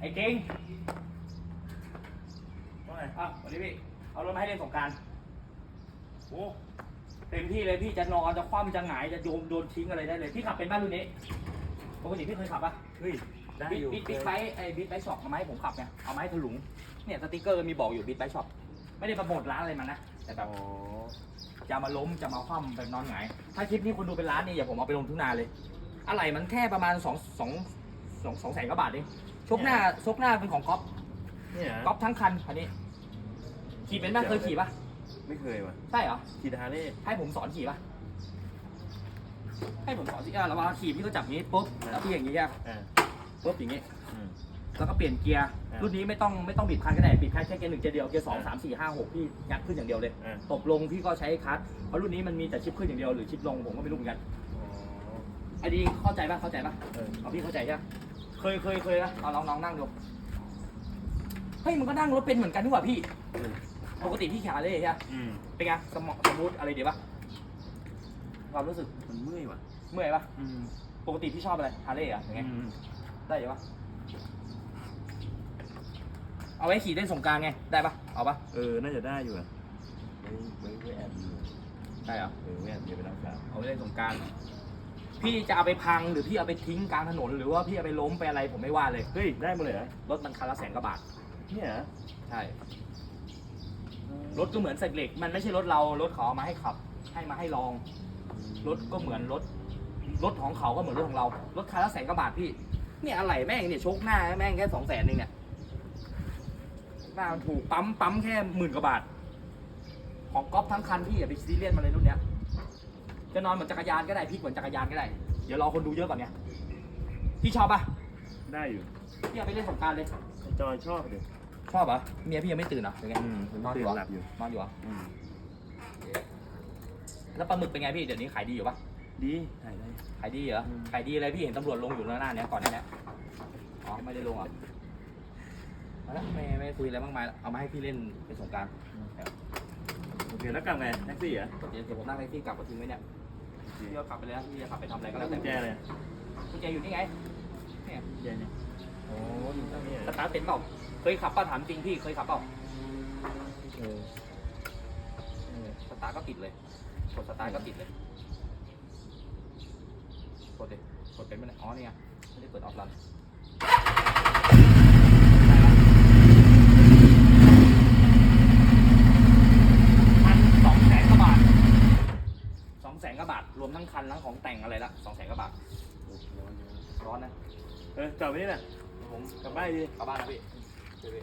ไอ้เก่งว่าไงอะวันนี้พี่ เอารถมาให้เล่นสงการโอ้เต็มที่เลยพี่จะนอนจะคว่ำจะหงายจะโยมโดนทิ้งอะไรได้เลย พี่ขับเป็นบ้านรุ่นนี้ปกติพี่เคยขับปะเฮ้ยได้บิ๊กอยู่บิ๊กบิ๊กไบค์ไอ้บิ๊กไบค์ช็อปเอาม้ผมขับเนี่ยเอาไม้ถลุง เนี่ยสติ๊กเกอร์มีบอกอยู่บิ๊กไบค์ช็อปไม่ได้ประโมทร้านอะไรมันนะ แต่แบบจะมาล้มจะมาคว่ำแบนอนหงาย ถ้าคลิปนี้คนดูเป็นล้านนี่อย่าผมเอาไปลงทุกนาเลย อะไรมันแค่ประมาณสองสองสองสองแสนกว่าบาทเอง ชกหน้าชกหน้าเป็นของก๊อฟเนี่ยก๊อฟทั้งคันคันนี้ ขี่เป็นป่ะเคยขี่ป่ะไม่เคยว่ะใช่เหรอ ขี่ฮาร์เลย์ให้ผมสอนขี่ป่ะ ให้ผมสอนสิอะเราวลาขี่พี่ก็จับอย่างนี้ปุ๊บแล้วพี่อย่างนี้อะอ่าปุ๊บอย่างนี้ อืม แล้วก็เปลี่ยนเกียร์ อ่ารุ่นนี้ไม่ต้องไม่ต้องบีบคันก็ได้บีบคันแค่เกียร์หนึ่งเกียร์เดียว เกียร์สองสามสี่ห้าหกพี่ยัดขึ้นอย่างเดียวเลย อ่า ตบลงพี่ก็ใช้คลัตช์เพราะรุ่นนี้มันมีแต่ชิปขึ้นอย่างเดียวหรือชิปลงผมก็ไม่รู้เหมือนกัน อ๋อไอ้ดีเข้าใจป่ะเข้าใจป่ะเออ เอาพี่เข้าใจใช่ไหม เคยเคยเคยนะเอาลองลองนั่งดูเฮ้ยมันก็นั่งรถเป็นเหมือนกันนี่หว่าพี่ปกติพี่ขาเลยใช่ไหมอืมเป็นไงสมองสมูทอะไรดีป่ะความรู้สึกมันเมื่อยว่ะเมื่อยป่ะอืมปกติพี่ชอบอะไรฮาร์เลย์เหรอะยังไงอืมได้อยู่ปะเอาไว้ขี่เล่นสงกรารไงได้ปะเอาปะเออ น่าจะได้อยู่อะไว้ไว้ไว้แอบดูได้เหรอเออไว้แอบเดี๋ยวไปรับสาวเอาไว้เล่นสงกราร พี่จะเอาไปพังหรือพี่เอาไปทิ้งกลางถนน หรือว่าพี่เอาไปล้มไปอะไรผมไม่ว่าเลยเฮ้ยได้หมดเลยเหรอรถมันคันละแสนกว่าบาทเนี่ยเหรอใช่รถก็เหมือนเศษเหล็ก มันไม่ใช่รถเรารถเขาเอามาให้ขับ ให้มาให้ลองรถก็เหมือนรถรถของเขาก็เหมือนรถของเรารถคันละแสนกว่าบาทพี่เนี่ยอะไรแม่งเนี่ยโชคหน้าแม่งแค่สองแสนเองเนี่ยหน้ามันถูกปั๊มปั๊มแค่หมื่นกว่าบาท ของก๊อฟทั้งคันพี่อย่าไปซีเรียสมาเลยรุ่นเนี้ย จะนอนเหมือนจักรยานก็ได้พี่เหมือนจักรยานก็ได้ เดี๋ยวรอคนดูเยอะก่อนเนี่ยพี่ชอบปะได้อยู่พี่เอาไปเล่นสงกรารเลย ไอ้จอยชอบเลยชอบปะเมียพี่ยังไม่ตื่นเหรอหรือไงอืมมันนอนอตื่ยู่นเหรอหลับอยู่ นอนอยู่เหรออืมแล้วปลาหมึกเป็นไงพี่เดี๋ยวนี้ขายดีอยู่ปะดีถ่ายได้ ขายดีเหรออืม ขายดีอะไรพี่เห็นตำรวจลงอยู่หน้าเนี้ยก่อนหน้าเนี้ยอ๋อไม่ได้ลงเหรอะเอาละไม่ไม่คุยอะไรมากมายละเอามาให้พี่เล่นเป็นสงกรารโอเคแล้วกลับไงแท็กซี่เหรอเดี๋ยวเดี๋ยวผมนั่งแท็กซี่กลับมาทิ้งไว้เนี่ย พี่ก็ขับไปเลยนะพี่จะขับไปทำอะไรก็แล้แล้ววกุแต่ญแจเลยกุญแจอยู่นี่ไงกุญแจเนี่ยโอ้ยนี่สตาร์ทเป็นเปล่าเคยขับป่ะถามจริงพี่เคยขับเปล่าเออเออสตาร์ทก็ติดเลยกดสตาร์ทก็ติดเลยกดเลยกดเป็นไหมเนี่ยอ๋อนี่ไงไม่ได้เปิดออฟไลน์พันสองแสนกว่าบาทสองแส นกว่าบาทรวมทั้งคันทั้งของแต่งอะไรละสองแสนกว่าบาทร้อนนะเออจอดไว้นี่แหละผมกลับบ้านดีกลับบ้านนะพี่เดี๋ยวพี่